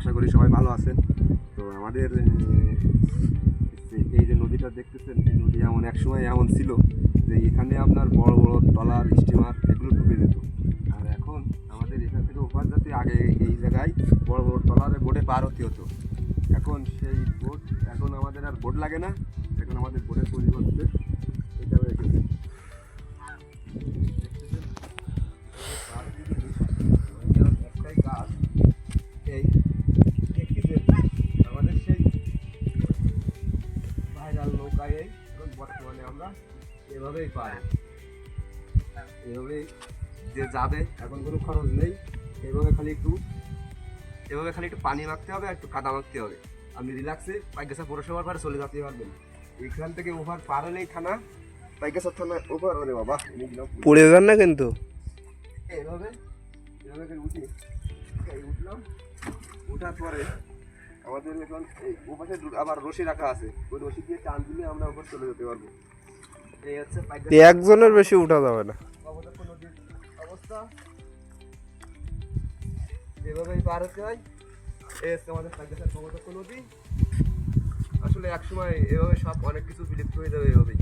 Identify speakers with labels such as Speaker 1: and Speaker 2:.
Speaker 1: আশা করি সবাই ভালো আছেন। তো আমাদের এই যে নদীটা দেখতেছেন, এই নদী এমন এক সময় এমন ছিল যে এখানে আপনার বড় বড় ট্রলার, স্টিমার এগুলো ডুবে যেত। আর এখন আমাদের এখান থেকে ওপার যাতে আগে এই জায়গায় বড় বড় ট্রলারে বোটে পার হতে হতো। এখন সেই বোট, এখন আমাদের আর বোট লাগে না। এখন আমাদের বোটের পরিবর্তে এটা এই এখন বর্তমানে আমরা এভাবেই পাই। এভাবেই যে যাবে এখন কোনো খরচ নেই। এভাবে খালি একটু এভাবে খালি একটু পানি মাখতে হবে আর একটু কাদা মাখতে হবে। আপনি রিল্যাক্সে পাইকাসা পৌরসভার পারে চলে যেতে পারবেন। এখান থেকে ওভার পার হলেই থানা পাইকাসা থানা ওভার ওরে বাবা
Speaker 2: পড়ে যান না কিন্তু?
Speaker 1: এভাবে এভাবে উঠি। উঠলাম উঠার পরে আমাদের এখন এই ওপাশে আবার রশি রাখা আছে। ওই রশি দিয়ে টান দিলে আমরা ওপর চলে যেতে পারব। এই হচ্ছে
Speaker 2: একজনের বেশি উঠা যাবে না।
Speaker 1: অবস্থা। যেভাবেই পার হতে হয় এই হচ্ছে আমাদের আসলে একসময় এভাবে সব অনেক কিছু বিলুপ্ত হয়ে যাবে এভাবেই।